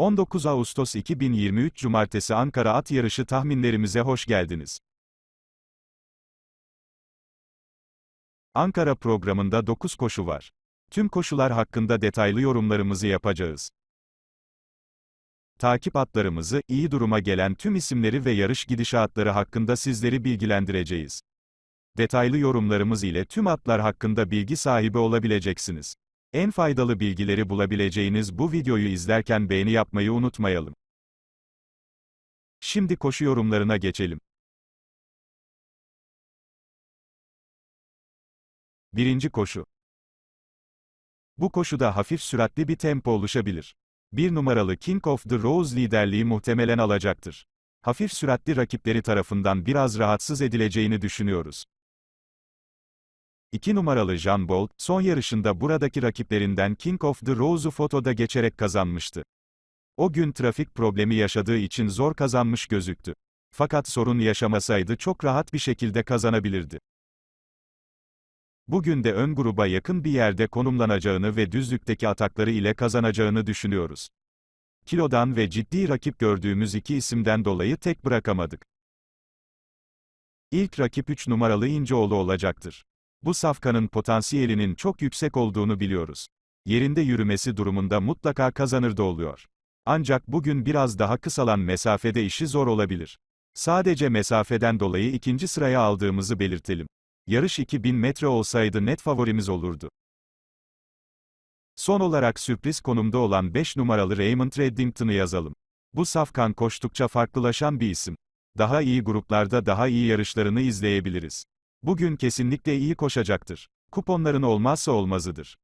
19 Ağustos 2023 Cumartesi Ankara At Yarışı tahminlerimize hoş geldiniz. Ankara programında 9 koşu var. Tüm koşular hakkında detaylı yorumlarımızı yapacağız. Takip atlarımızı, iyi duruma gelen tüm isimleri ve yarış gidişatları hakkında sizleri bilgilendireceğiz. Detaylı yorumlarımız ile tüm atlar hakkında bilgi sahibi olabileceksiniz. En faydalı bilgileri bulabileceğiniz bu videoyu izlerken beğeni yapmayı unutmayalım. Şimdi koşu yorumlarına geçelim. Birinci koşu. Bu koşuda hafif süratli bir tempo oluşabilir. Bir numaralı King of the Rose liderliği muhtemelen alacaktır. Hafif süratli rakipleri tarafından biraz rahatsız edileceğini düşünüyoruz. 2 numaralı Jean Bolt, son yarışında buradaki rakiplerinden King of the Rose'u fotoda geçerek kazanmıştı. O gün trafik problemi yaşadığı için zor kazanmış gözüktü. Fakat sorun yaşamasaydı çok rahat bir şekilde kazanabilirdi. Bugün de ön gruba yakın bir yerde konumlanacağını ve düzlükteki atakları ile kazanacağını düşünüyoruz. Kilodan ve ciddi rakip gördüğümüz iki isimden dolayı tek bırakamadık. İlk rakip 3 numaralı İnceoğlu olacaktır. Bu safkanın potansiyelinin çok yüksek olduğunu biliyoruz. Yerinde yürümesi durumunda mutlaka kazanır da oluyor. Ancak bugün biraz daha kısalan mesafede işi zor olabilir. Sadece mesafeden dolayı ikinci sıraya aldığımızı belirtelim. Yarış 2000 metre olsaydı net favorimiz olurdu. Son olarak sürpriz konumda olan 5 numaralı Raymond Reddington'ı yazalım. Bu safkan koştukça farklılaşan bir isim. Daha iyi gruplarda daha iyi yarışlarını izleyebiliriz. Bugün kesinlikle iyi koşacaktır. Kuponların olmazsa olmazıdır.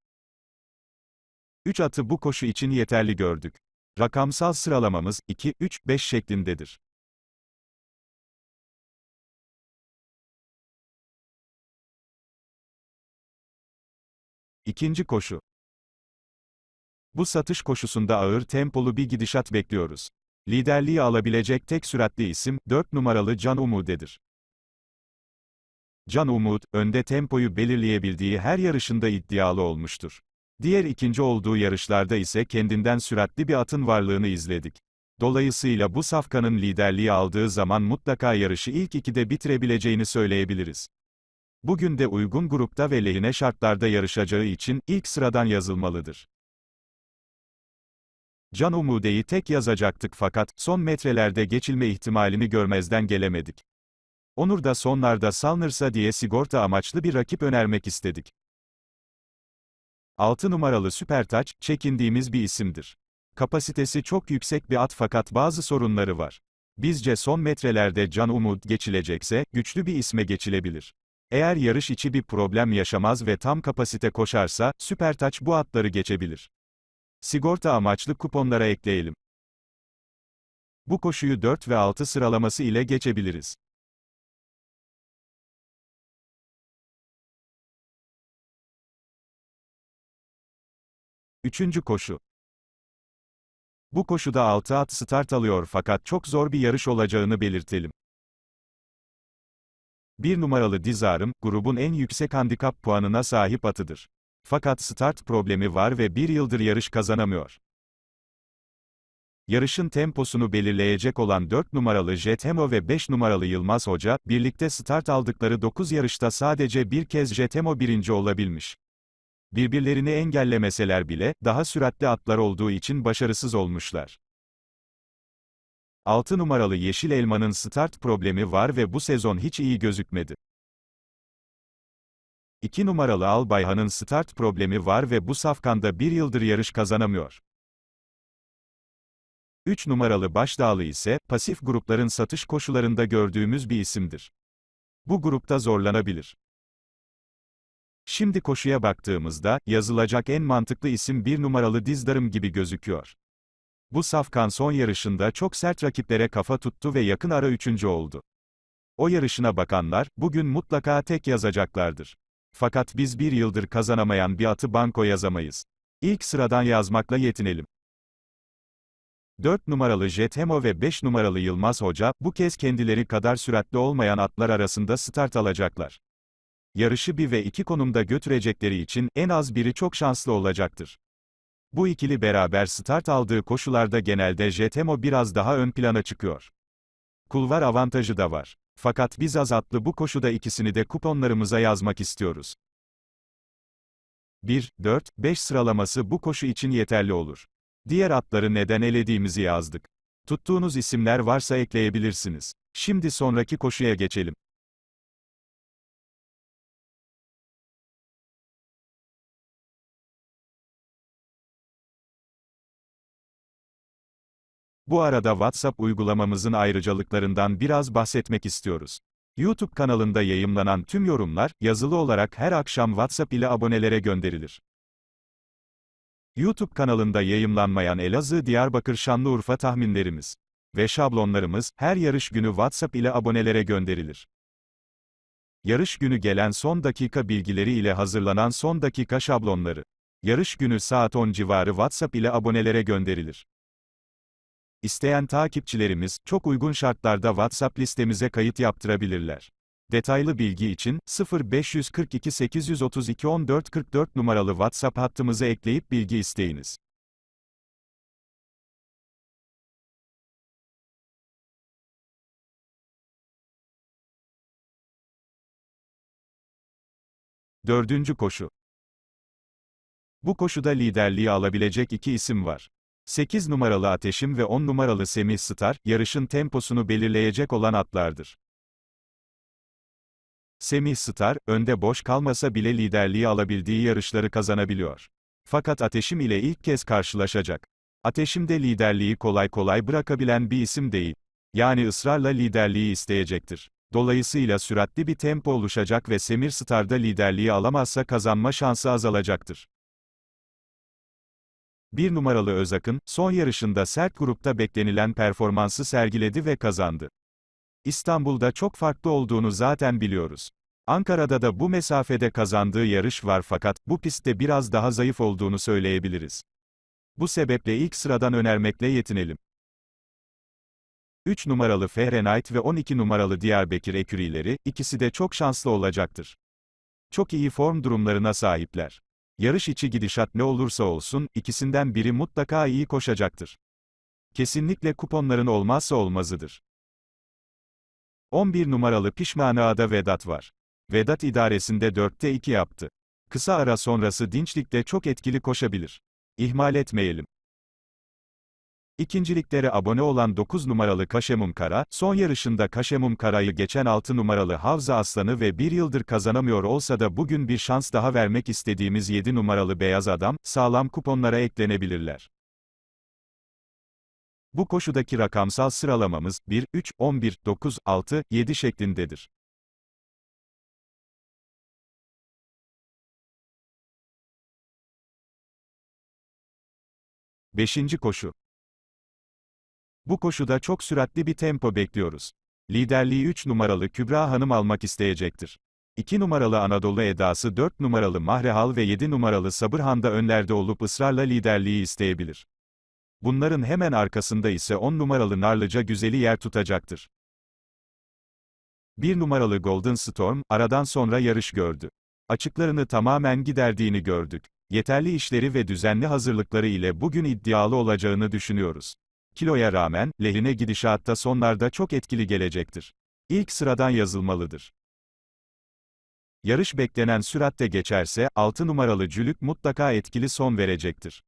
3 atı bu koşu için yeterli gördük. Rakamsal sıralamamız 2, 3, 5 şeklindedir. İkinci koşu. Bu satış koşusunda ağır tempolu bir gidişat bekliyoruz. Liderliği alabilecek tek süratli isim, 4 numaralı Can Umude'dir. Can Umut, önde tempoyu belirleyebildiği her yarışında iddialı olmuştur. Diğer ikinci olduğu yarışlarda ise kendinden süratli bir atın varlığını izledik. Dolayısıyla bu safkanın liderliği aldığı zaman mutlaka yarışı ilk ikide bitirebileceğini söyleyebiliriz. Bugün de uygun grupta ve lehine şartlarda yarışacağı için ilk sıradan yazılmalıdır. Can Umude'yi tek yazacaktık fakat son metrelerde geçilme ihtimalini görmezden gelemedik. Onur da sonlarda salınırsa diye sigorta amaçlı bir rakip önermek istedik. 6 numaralı Süpertaç, çekindiğimiz bir isimdir. Kapasitesi çok yüksek bir at fakat bazı sorunları var. Bizce son metrelerde Can Umut geçilecekse, güçlü bir isme geçilebilir. Eğer yarış içi bir problem yaşamaz ve tam kapasite koşarsa, Süpertaç bu atları geçebilir. Sigorta amaçlı kuponlara ekleyelim. Bu koşuyu 4 ve 6 sıralaması ile geçebiliriz. Üçüncü koşu. Bu koşuda 6 at start alıyor fakat çok zor bir yarış olacağını belirtelim. Bir numaralı Dizarım, grubun en yüksek handikap puanına sahip atıdır. Fakat start problemi var ve bir yıldır yarış kazanamıyor. Yarışın temposunu belirleyecek olan 4 numaralı Jetemo ve 5 numaralı Yılmaz Hoca, birlikte start aldıkları 9 yarışta sadece bir kez Jetemo birinci olabilmiş. Birbirlerini engellemeseler bile, daha süratli atlar olduğu için başarısız olmuşlar. 6 numaralı Yeşil Elma'nın start problemi var ve bu sezon hiç iyi gözükmedi. 2 numaralı Albayhan'ın start problemi var ve bu safkanda bir yıldır yarış kazanamıyor. 3 numaralı Başdağlı ise, pasif grupların satış koşularında gördüğümüz bir isimdir. Bu grupta zorlanabilir. Şimdi koşuya baktığımızda, yazılacak en mantıklı isim bir numaralı Dizdarım gibi gözüküyor. Bu safkan son yarışında çok sert rakiplere kafa tuttu ve yakın ara üçüncü oldu. O yarışına bakanlar, bugün mutlaka tek yazacaklardır. Fakat biz bir yıldır kazanamayan bir atı banko yazamayız. İlk sıradan yazmakla yetinelim. 4 numaralı Jethemo ve 5 numaralı Yılmaz Hoca, bu kez kendileri kadar süratli olmayan atlar arasında start alacaklar. Yarışı bir ve iki konumda götürecekleri için, en az biri çok şanslı olacaktır. Bu ikili beraber start aldığı koşularda genelde Jetemo biraz daha ön plana çıkıyor. Kulvar avantajı da var. Fakat biz azatlı bu koşuda ikisini de kuponlarımıza yazmak istiyoruz. 1, 4, 5 sıralaması bu koşu için yeterli olur. Diğer atları neden elediğimizi yazdık. Tuttuğunuz isimler varsa ekleyebilirsiniz. Şimdi sonraki koşuya geçelim. Bu arada WhatsApp uygulamamızın ayrıcalıklarından biraz bahsetmek istiyoruz. YouTube kanalında yayımlanan tüm yorumlar, yazılı olarak her akşam WhatsApp ile abonelere gönderilir. YouTube kanalında yayımlanmayan Elazığ Diyarbakır Şanlıurfa tahminlerimiz ve şablonlarımız, her yarış günü WhatsApp ile abonelere gönderilir. Yarış günü gelen son dakika bilgileri ile hazırlanan son dakika şablonları. Yarış günü saat 10 civarı WhatsApp ile abonelere gönderilir. İsteyen takipçilerimiz, çok uygun şartlarda WhatsApp listemize kayıt yaptırabilirler. Detaylı bilgi için, 0542 832 1444 numaralı WhatsApp hattımızı ekleyip bilgi isteyiniz. Dördüncü koşu. Bu koşuda liderliği alabilecek iki isim var. 8 numaralı Ateşim ve 10 numaralı Semih Star, yarışın temposunu belirleyecek olan atlardır. Semih Star, önde boş kalmasa bile liderliği alabildiği yarışları kazanabiliyor. Fakat Ateşim ile ilk kez karşılaşacak. Ateşim de liderliği kolay kolay bırakabilen bir isim değil. Yani ısrarla liderliği isteyecektir. Dolayısıyla süratli bir tempo oluşacak ve Semir Star'da liderliği alamazsa kazanma şansı azalacaktır. Bir numaralı Özak'ın, son yarışında sert grupta beklenilen performansı sergiledi ve kazandı. İstanbul'da çok farklı olduğunu zaten biliyoruz. Ankara'da da bu mesafede kazandığı yarış var fakat, bu pistte biraz daha zayıf olduğunu söyleyebiliriz. Bu sebeple ilk sıradan önermekle yetinelim. 3 numaralı Fahrenheit ve 12 numaralı Diyarbakır ekürileri, ikisi de çok şanslı olacaktır. Çok iyi form durumlarına sahipler. Yarış içi gidişat ne olursa olsun, ikisinden biri mutlaka iyi koşacaktır. Kesinlikle kuponların olmazsa olmazıdır. 11 numaralı Pişmanı Ada Vedat var. Vedat idaresinde 4'te 2 yaptı. Kısa ara sonrası dinçlikte çok etkili koşabilir. İhmal etmeyelim. İkinciliklere abone olan 9 numaralı Kaşemum Kara, son yarışında Kaşemum Kara'yı geçen 6 numaralı Havza Aslanı ve bir yıldır kazanamıyor olsa da bugün bir şans daha vermek istediğimiz 7 numaralı Beyaz Adam, sağlam kuponlara eklenebilirler. Bu koşudaki rakamsal sıralamamız, 1, 3, 11, 9, 6, 7 şeklindedir. Beşinci koşu. Bu koşuda çok süratli bir tempo bekliyoruz. Liderliği 3 numaralı Kübra Hanım almak isteyecektir. 2 numaralı Anadolu Edası 4 numaralı Mahrehal ve 7 numaralı Sabırhan da önlerde olup ısrarla liderliği isteyebilir. Bunların hemen arkasında ise 10 numaralı Narlıca güzeli yer tutacaktır. 1 numaralı Golden Storm, aradan sonra yarış gördü. Açıklarını tamamen giderdiğini gördük. Yeterli işleri ve düzenli hazırlıkları ile bugün iddialı olacağını düşünüyoruz. Kiloya rağmen, lehine gidişatta sonlarda çok etkili gelecektir. İlk sıradan yazılmalıdır. Yarış beklenen süratte geçerse, 6 numaralı Cülük mutlaka etkili son verecektir.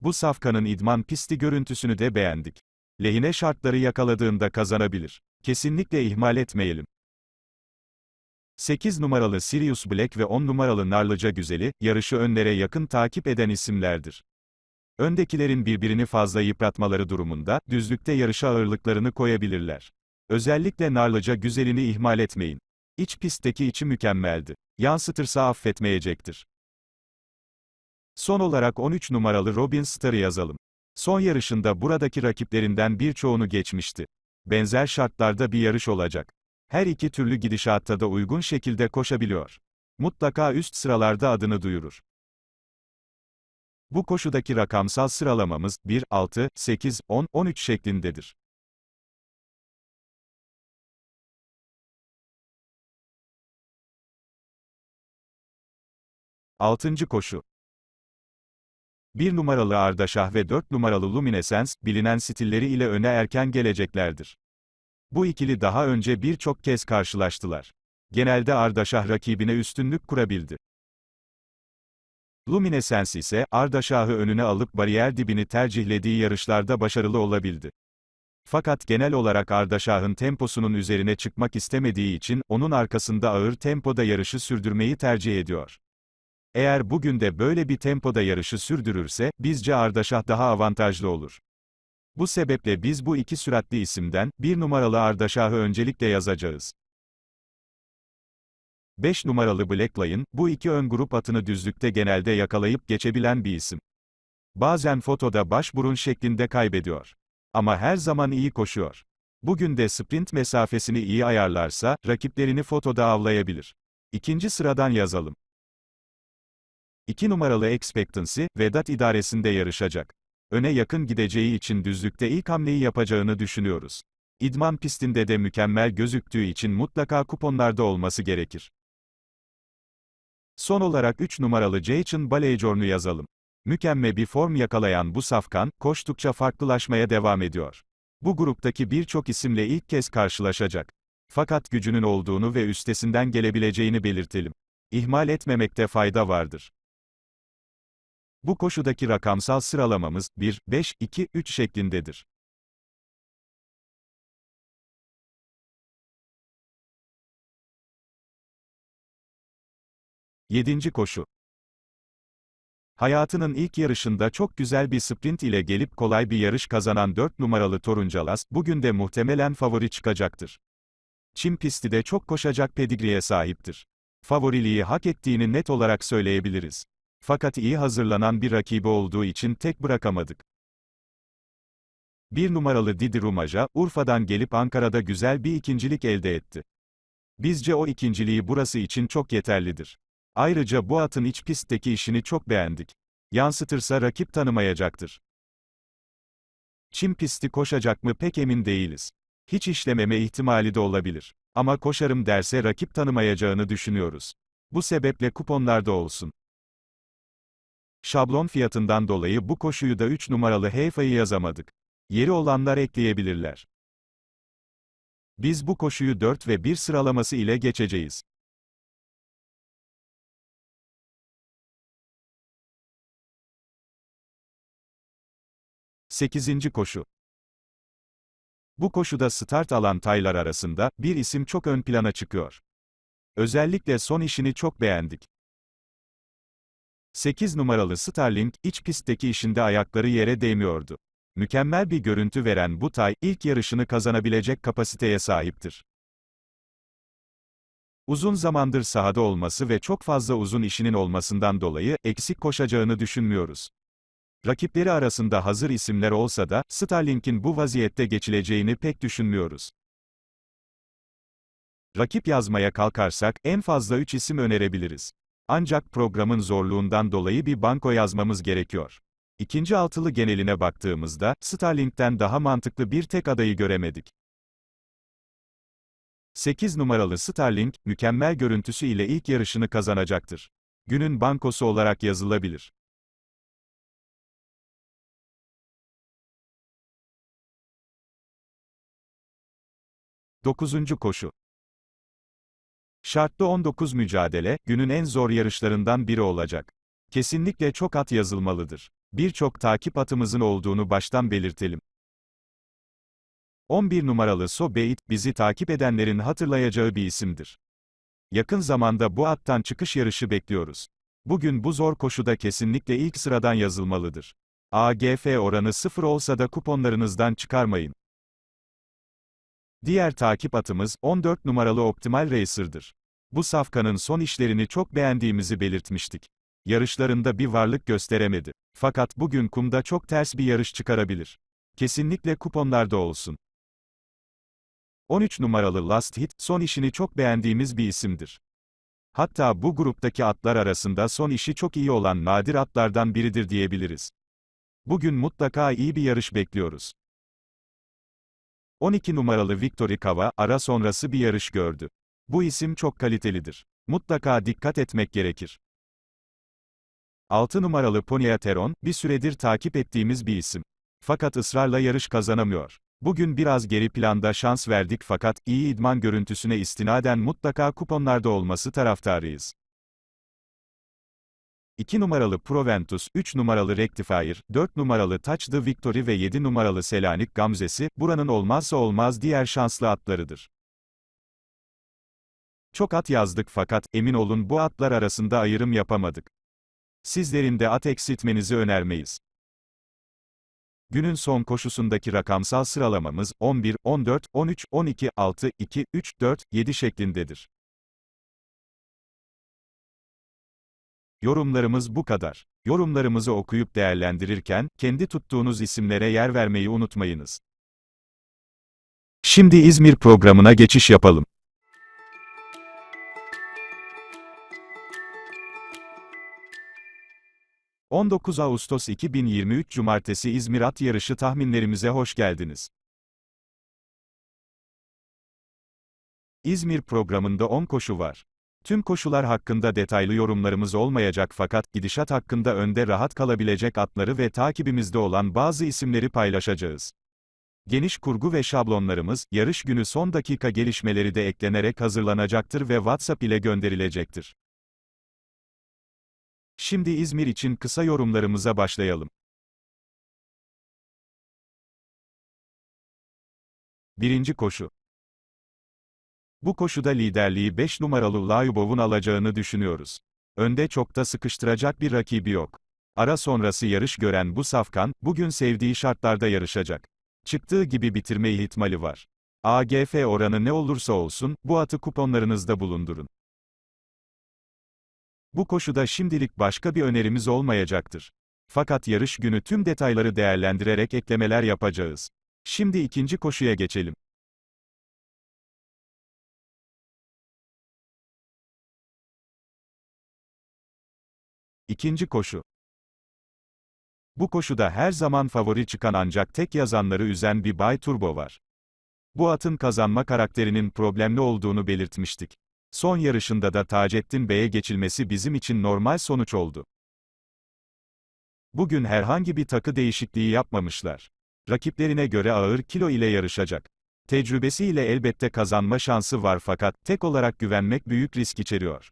Bu safkanın idman pisti görüntüsünü de beğendik. Lehine şartları yakaladığında kazanabilir. Kesinlikle ihmal etmeyelim. 8 numaralı Sirius Black ve 10 numaralı Narlıca Güzeli, yarışı önlere yakın takip eden isimlerdir. Öndekilerin birbirini fazla yıpratmaları durumunda, düzlükte yarışa ağırlıklarını koyabilirler. Özellikle Narlıca Güzelini ihmal etmeyin. İç pistteki içi mükemmeldi. Yansıtırsa affetmeyecektir. Son olarak 13 numaralı Robin Star'ı yazalım. Son yarışında buradaki rakiplerinden birçoğunu geçmişti. Benzer şartlarda bir yarış olacak. Her iki türlü gidişatta da uygun şekilde koşabiliyor. Mutlaka üst sıralarda adını duyurur. Bu koşudaki rakamsal sıralamamız 1, 6, 8, 10, 13 şeklindedir. Altıncı koşu. 1 numaralı Ardaşah ve 4 numaralı Luminescence, bilinen stilleri ile öne erken geleceklerdir. Bu ikili daha önce birçok kez karşılaştılar. Genelde Ardaşah rakibine üstünlük kurabildi. Luminescence ise, Ardaşah'ı önüne alıp bariyer dibini tercihlediği yarışlarda başarılı olabildi. Fakat genel olarak Ardaşah'ın temposunun üzerine çıkmak istemediği için, onun arkasında ağır tempoda yarışı sürdürmeyi tercih ediyor. Eğer bugün de böyle bir tempoda yarışı sürdürürse, bizce Ardaşah daha avantajlı olur. Bu sebeple biz bu iki süratli isimden, bir numaralı Ardaşah'ı öncelikle yazacağız. 5 numaralı Black bu iki ön grup atını düzlükte genelde yakalayıp geçebilen bir isim. Bazen fotoda baş burun şeklinde kaybediyor. Ama her zaman iyi koşuyor. Bugün de sprint mesafesini iyi ayarlarsa, rakiplerini fotoda avlayabilir. İkinci sıradan yazalım. 2 numaralı Expectancy, Vedat idaresinde yarışacak. Öne yakın gideceği için düzlükte ilk hamleyi yapacağını düşünüyoruz. İdman pistinde de mükemmel gözüktüğü için mutlaka kuponlarda olması gerekir. Son olarak 3 numaralı Jason Balejorn'u yazalım. Mükemmel bir form yakalayan bu safkan, koştukça farklılaşmaya devam ediyor. Bu gruptaki birçok isimle ilk kez karşılaşacak. Fakat gücünün olduğunu ve üstesinden gelebileceğini belirtelim. İhmal etmemekte fayda vardır. Bu koşudaki rakamsal sıralamamız 1, 5, 2, 3 şeklindedir. Yedinci koşu. Hayatının ilk yarışında çok güzel bir sprint ile gelip kolay bir yarış kazanan 4 numaralı Toruncalas, bugün de muhtemelen favori çıkacaktır. Çim pisti de çok koşacak pedigriye sahiptir. Favoriliği hak ettiğini net olarak söyleyebiliriz. Fakat iyi hazırlanan bir rakibi olduğu için tek bırakamadık. Bir numaralı Didi Rumaja, Urfa'dan gelip Ankara'da güzel bir ikincilik elde etti. Bizce o ikinciliği burası için çok yeterlidir. Ayrıca bu atın iç pistteki işini çok beğendik. Yansıtırsa rakip tanımayacaktır. Çim pisti koşacak mı pek emin değiliz. Hiç işlememe ihtimali de olabilir. Ama koşarım derse rakip tanımayacağını düşünüyoruz. Bu sebeple kuponlarda olsun. Şablon fiyatından dolayı bu koşuyu da 3 numaralı Heyfa'yı yazamadık. Yeri olanlar ekleyebilirler. Biz bu koşuyu 4 ve 1 sıralaması ile geçeceğiz. Sekizinci koşu. Bu koşuda start alan taylar arasında, bir isim çok ön plana çıkıyor. Özellikle son işini çok beğendik. 8 numaralı Starling, iç pistteki işinde ayakları yere değmiyordu. Mükemmel bir görüntü veren bu tay, ilk yarışını kazanabilecek kapasiteye sahiptir. Uzun zamandır sahada olması ve çok fazla uzun işinin olmasından dolayı, eksik koşacağını düşünmüyoruz. Rakipleri arasında hazır isimler olsa da, Starling'in bu vaziyette geçileceğini pek düşünmüyoruz. Rakip yazmaya kalkarsak, en fazla 3 isim önerebiliriz. Ancak programın zorluğundan dolayı bir banko yazmamız gerekiyor. İkinci altılı geneline baktığımızda, Starling'den daha mantıklı bir tek adayı göremedik. 8 numaralı Starling, mükemmel görüntüsü ile ilk yarışını kazanacaktır. Günün bankosu olarak yazılabilir. Dokuzuncu koşu. Şartlı 19 mücadele, günün en zor yarışlarından biri olacak. Kesinlikle çok at yazılmalıdır. Birçok takip atımızın olduğunu baştan belirtelim. 11 numaralı So Beit, bizi takip edenlerin hatırlayacağı bir isimdir. Yakın zamanda bu attan çıkış yarışı bekliyoruz. Bugün bu zor koşuda kesinlikle ilk sıradan yazılmalıdır. AGF oranı 0 olsa da kuponlarınızdan çıkarmayın. Diğer takip atımız, 14 numaralı Optimal Racer'dır. Bu safkanın son işlerini çok beğendiğimizi belirtmiştik. Yarışlarında bir varlık gösteremedi. Fakat bugün kumda çok ters bir yarış çıkarabilir. Kesinlikle kuponlarda olsun. 13 numaralı Last Hit, son işini çok beğendiğimiz bir isimdir. Hatta bu gruptaki atlar arasında son işi çok iyi olan nadir atlardan biridir diyebiliriz. Bugün mutlaka iyi bir yarış bekliyoruz. 12 numaralı Victory Kava, ara sonrası bir yarış gördü. Bu isim çok kalitelidir. Mutlaka dikkat etmek gerekir. 6 numaralı Poniateron, bir süredir takip ettiğimiz bir isim. Fakat ısrarla yarış kazanamıyor. Bugün biraz geri planda şans verdik fakat, iyi idman görüntüsüne istinaden mutlaka kuponlarda olması taraftarıyız. 2 numaralı Proventus, 3 numaralı Rectifier, 4 numaralı Touch the Victory ve 7 numaralı Selanik Gamzesi, buranın olmazsa olmaz diğer şanslı atlarıdır. Çok at yazdık fakat, emin olun bu atlar arasında ayrım yapamadık. Sizlerin de at eksiltmenizi önermeyiz. Günün son koşusundaki rakamsal sıralamamız, 11, 14, 13, 12, 6, 2, 3, 4, 7 şeklindedir. Yorumlarımız bu kadar. Yorumlarımızı okuyup değerlendirirken, kendi tuttuğunuz isimlere yer vermeyi unutmayınız. Şimdi İzmir programına geçiş yapalım. 19 Ağustos 2023 Cumartesi İzmir At Yarışı tahminlerimize hoş geldiniz. İzmir programında 10 koşu var. Tüm koşular hakkında detaylı yorumlarımız olmayacak fakat, gidişat hakkında önde rahat kalabilecek atları ve takibimizde olan bazı isimleri paylaşacağız. Geniş kurgu ve şablonlarımız, yarış günü son dakika gelişmeleri de eklenerek hazırlanacaktır ve WhatsApp ile gönderilecektir. Şimdi İzmir için kısa yorumlarımıza başlayalım. Birinci koşu. Bu koşuda liderliği 5 numaralı Layubov'un alacağını düşünüyoruz. Önde çok da sıkıştıracak bir rakibi yok. Ara sonrası yarış gören bu safkan, bugün sevdiği şartlarda yarışacak. Çıktığı gibi bitirme ihtimali var. AGF oranı ne olursa olsun, bu atı kuponlarınızda bulundurun. Bu koşuda şimdilik başka bir önerimiz olmayacaktır. Fakat yarış günü tüm detayları değerlendirerek eklemeler yapacağız. Şimdi ikinci koşuya geçelim. İkinci koşu. Bu koşuda her zaman favori çıkan ancak tek yazanları üzen bir Bay Turbo var. Bu atın kazanma karakterinin problemli olduğunu belirtmiştik. Son yarışında da Taceddin Bey'e geçilmesi bizim için normal sonuç oldu. Bugün herhangi bir takı değişikliği yapmamışlar. Rakiplerine göre ağır kilo ile yarışacak. Tecrübesiyle elbette kazanma şansı var fakat, tek olarak güvenmek büyük risk içeriyor.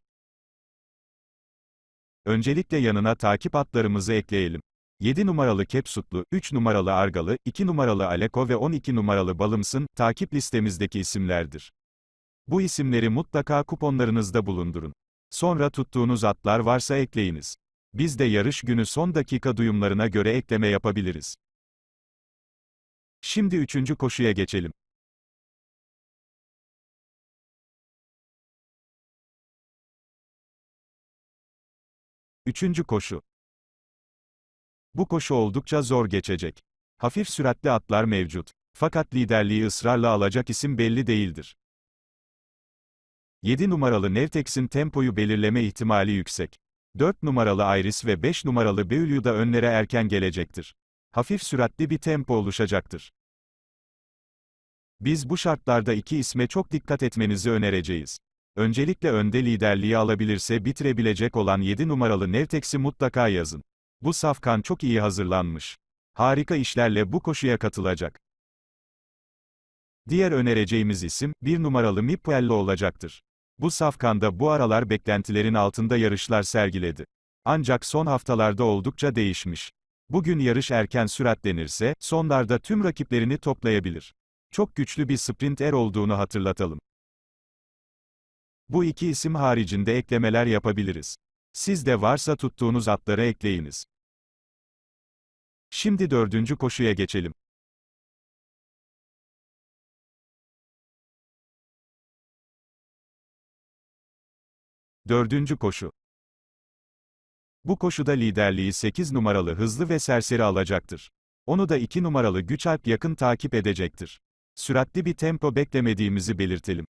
Öncelikle yanına takip atlarımızı ekleyelim. 7 numaralı Kepsutlu, 3 numaralı Argalı, 2 numaralı Aleko ve 12 numaralı Balımsın, takip listemizdeki isimlerdir. Bu isimleri mutlaka kuponlarınızda bulundurun. Sonra tuttuğunuz atlar varsa ekleyiniz. Biz de yarış günü son dakika duyumlarına göre ekleme yapabiliriz. Şimdi üçüncü koşuya geçelim. Üçüncü koşu. Bu koşu oldukça zor geçecek. Hafif süratli atlar mevcut. Fakat liderliği ısrarla alacak isim belli değildir. 7 numaralı Nevtex'in tempoyu belirleme ihtimali yüksek. 4 numaralı Iris ve 5 numaralı Beaulieu da önlere erken gelecektir. Hafif süratli bir tempo oluşacaktır. Biz bu şartlarda iki isme çok dikkat etmenizi önereceğiz. Öncelikle önde liderliği alabilirse bitirebilecek olan 7 numaralı Nevtex'i mutlaka yazın. Bu safkan çok iyi hazırlanmış. Harika işlerle bu koşuya katılacak. Diğer önereceğimiz isim, 1 numaralı Mipuello olacaktır. Bu safkanda bu aralar beklentilerin altında yarışlar sergiledi. Ancak son haftalarda oldukça değişmiş. Bugün yarış erken süratlenirse, sonlarda tüm rakiplerini toplayabilir. Çok güçlü bir sprint er olduğunu hatırlatalım. Bu iki isim haricinde eklemeler yapabiliriz. Siz de varsa tuttuğunuz atları ekleyiniz. Şimdi dördüncü koşuya geçelim. Dördüncü koşu. Bu koşuda liderliği 8 numaralı hızlı ve serseri alacaktır. Onu da 2 numaralı Güçalp yakın takip edecektir. Süratli bir tempo beklemediğimizi belirtelim.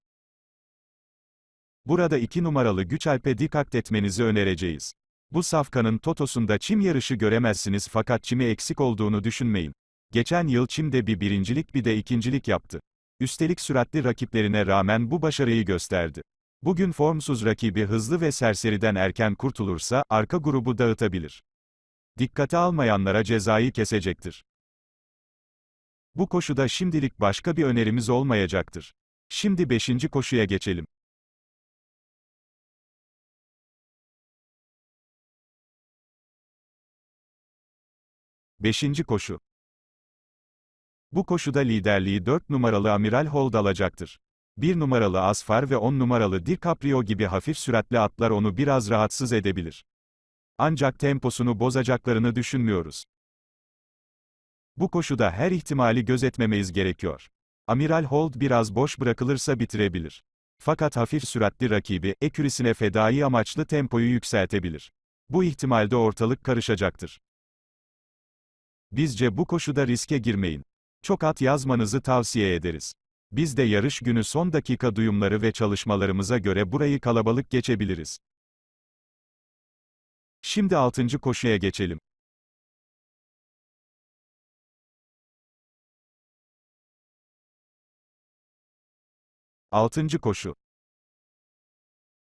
Burada 2 numaralı Güçalp'e dikkat etmenizi önereceğiz. Bu safkanın totosunda çim yarışı göremezsiniz fakat çimi eksik olduğunu düşünmeyin. Geçen yıl çimde bir birincilik bir de ikincilik yaptı. Üstelik süratli rakiplerine rağmen bu başarıyı gösterdi. Bugün formsuz rakibi hızlı ve serseriden erken kurtulursa, arka grubu dağıtabilir. Dikkate almayanlara cezayı kesecektir. Bu koşuda şimdilik başka bir önerimiz olmayacaktır. Şimdi 5. koşuya geçelim. Beşinci koşu. Bu koşuda liderliği 4 numaralı Amiral Hold alacaktır. 1 numaralı Asfar ve 10 numaralı DiCaprio gibi hafif süratli atlar onu biraz rahatsız edebilir. Ancak temposunu bozacaklarını düşünmüyoruz. Bu koşuda her ihtimali gözetmemiz gerekiyor. Amiral Hold biraz boş bırakılırsa bitirebilir. Fakat hafif süratli rakibi, ekürisine fedai amaçlı tempoyu yükseltebilir. Bu ihtimalde ortalık karışacaktır. Bizce bu koşuda riske girmeyin. Çok at yazmanızı tavsiye ederiz. Biz de yarış günü son dakika duyumları ve çalışmalarımıza göre burayı kalabalık geçebiliriz. Şimdi 6. koşuya geçelim. Altıncı koşu.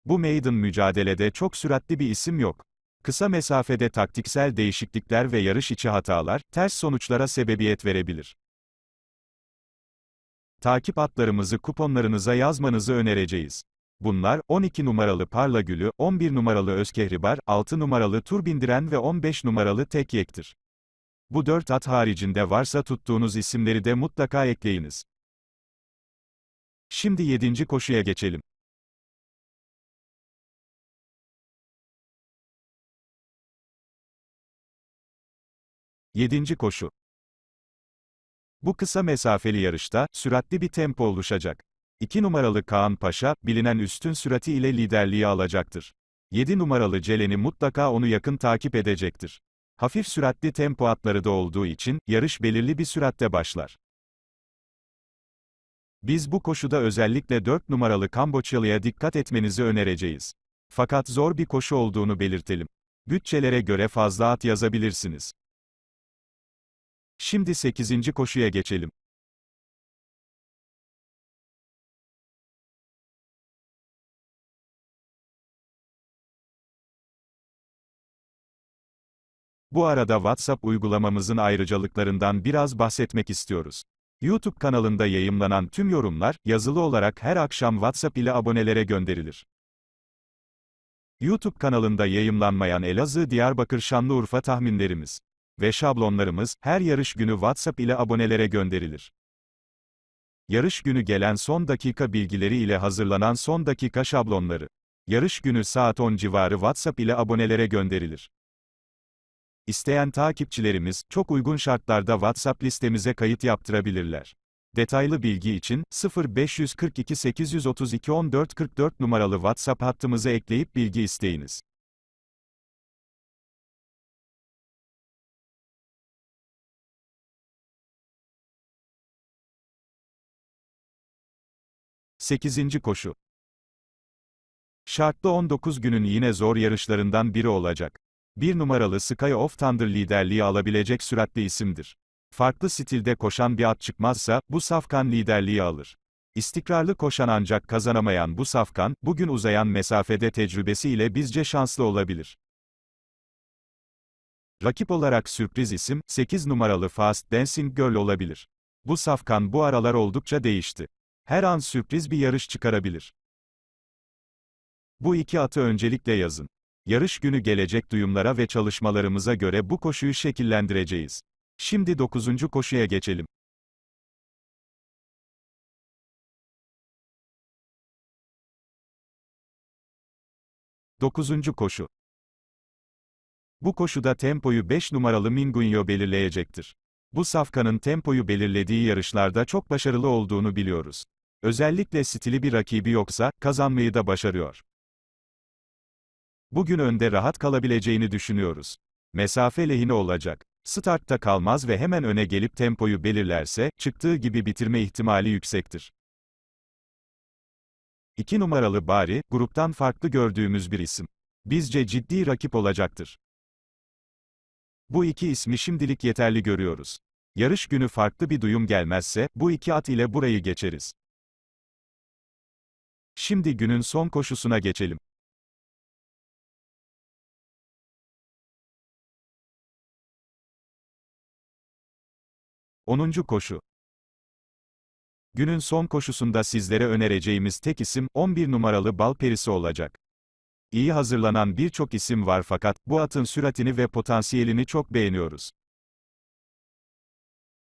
Bu maiden mücadelede çok süratli bir isim yok. Kısa mesafede taktiksel değişiklikler ve yarış içi hatalar, ters sonuçlara sebebiyet verebilir. Takip atlarımızı kuponlarınıza yazmanızı önereceğiz. Bunlar, 12 numaralı Parla Gülü, 11 numaralı Özkehribar, 6 numaralı Turbindiren ve 15 numaralı Tek Yek'tir. Bu dört at haricinde varsa tuttuğunuz isimleri de mutlaka ekleyiniz. Şimdi 7. koşuya geçelim. Yedinci koşu. Bu kısa mesafeli yarışta, süratli bir tempo oluşacak. 2 numaralı Kaan Paşa, bilinen üstün sürati ile liderliği alacaktır. 7 numaralı Celen'i mutlaka onu yakın takip edecektir. Hafif süratli tempo atları da olduğu için, yarış belirli bir süratte başlar. Biz bu koşuda özellikle 4 numaralı Kamboçyalı'ya dikkat etmenizi önereceğiz. Fakat zor bir koşu olduğunu belirtelim. Bütçelere göre fazla at yazabilirsiniz. Şimdi 8. koşuya geçelim. Bu arada WhatsApp uygulamamızın ayrıcalıklarından biraz bahsetmek istiyoruz. YouTube kanalında yayımlanan tüm yorumlar, yazılı olarak her akşam WhatsApp ile abonelere gönderilir. YouTube kanalında yayımlanmayan Elazığ Diyarbakır Şanlıurfa tahminlerimiz ve şablonlarımız, her yarış günü WhatsApp ile abonelere gönderilir. Yarış günü gelen son dakika bilgileri ile hazırlanan son dakika şablonları. Yarış günü saat 10 civarı WhatsApp ile abonelere gönderilir. İsteyen takipçilerimiz, çok uygun şartlarda WhatsApp listemize kayıt yaptırabilirler. Detaylı bilgi için, 0542 832 14 44 numaralı WhatsApp hattımıza ekleyip bilgi isteyiniz. Sekizinci koşu. Şartlı 19 günün yine zor yarışlarından biri olacak. Bir numaralı Sky of Thunder liderliği alabilecek süratli isimdir. Farklı stilde koşan bir at çıkmazsa, bu safkan liderliği alır. İstikrarlı koşan ancak kazanamayan bu safkan, bugün uzayan mesafede tecrübesiyle bizce şanslı olabilir. Rakip olarak sürpriz isim, 8 numaralı Fast Dancing Girl olabilir. Bu safkan bu aralar oldukça değişti. Her an sürpriz bir yarış çıkarabilir. Bu iki atı öncelikle yazın. Yarış günü gelecek duyumlara ve çalışmalarımıza göre bu koşuyu şekillendireceğiz. Şimdi 9. koşuya geçelim. Dokuzuncu koşu. Bu koşuda tempoyu 5 numaralı Mingunyo belirleyecektir. Bu safkanın tempoyu belirlediği yarışlarda çok başarılı olduğunu biliyoruz. Özellikle stili bir rakibi yoksa, kazanmayı da başarıyor. Bugün önde rahat kalabileceğini düşünüyoruz. Mesafe lehine olacak. Startta kalmaz ve hemen öne gelip tempoyu belirlerse, çıktığı gibi bitirme ihtimali yüksektir. 2 numaralı Bari, gruptan farklı gördüğümüz bir isim. Bizce ciddi rakip olacaktır. Bu iki ismi şimdilik yeterli görüyoruz. Yarış günü farklı bir duyum gelmezse, bu iki at ile burayı geçeriz. Şimdi günün son koşusuna geçelim. Onuncu koşu. Günün son koşusunda sizlere önereceğimiz tek isim, 11 numaralı bal perisi olacak. İyi hazırlanan birçok isim var fakat, bu atın süratini ve potansiyelini çok beğeniyoruz.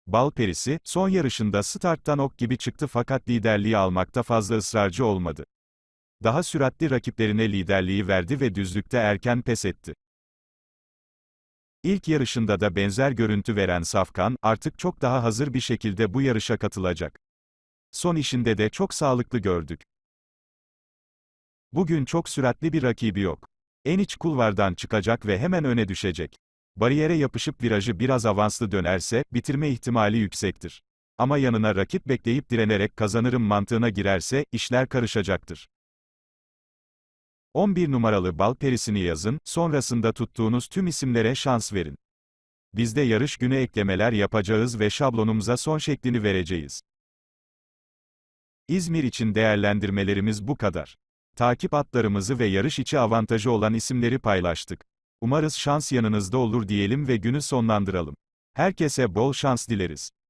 Bal perisi, son yarışında starttan ok gibi çıktı fakat liderliği almakta fazla ısrarcı olmadı. Daha süratli rakiplerine liderliği verdi ve düzlükte erken pes etti. İlk yarışında da benzer görüntü veren Safkan, artık çok daha hazır bir şekilde bu yarışa katılacak. Son işinde de çok sağlıklı gördük. Bugün çok süratli bir rakibi yok. En iç kulvardan çıkacak ve hemen öne düşecek. Bariyere yapışıp virajı biraz avanslı dönerse, bitirme ihtimali yüksektir. Ama yanına rakip bekleyip direnerek kazanırım mantığına girerse, işler karışacaktır. 11 numaralı bal perisini yazın, sonrasında tuttuğunuz tüm isimlere şans verin. Biz de yarış günü eklemeler yapacağız ve şablonumuza son şeklini vereceğiz. İzmir için değerlendirmelerimiz bu kadar. Takip atlarımızı ve yarış içi avantajı olan isimleri paylaştık. Umarız şans yanınızda olur diyelim ve günü sonlandıralım. Herkese bol şans dileriz.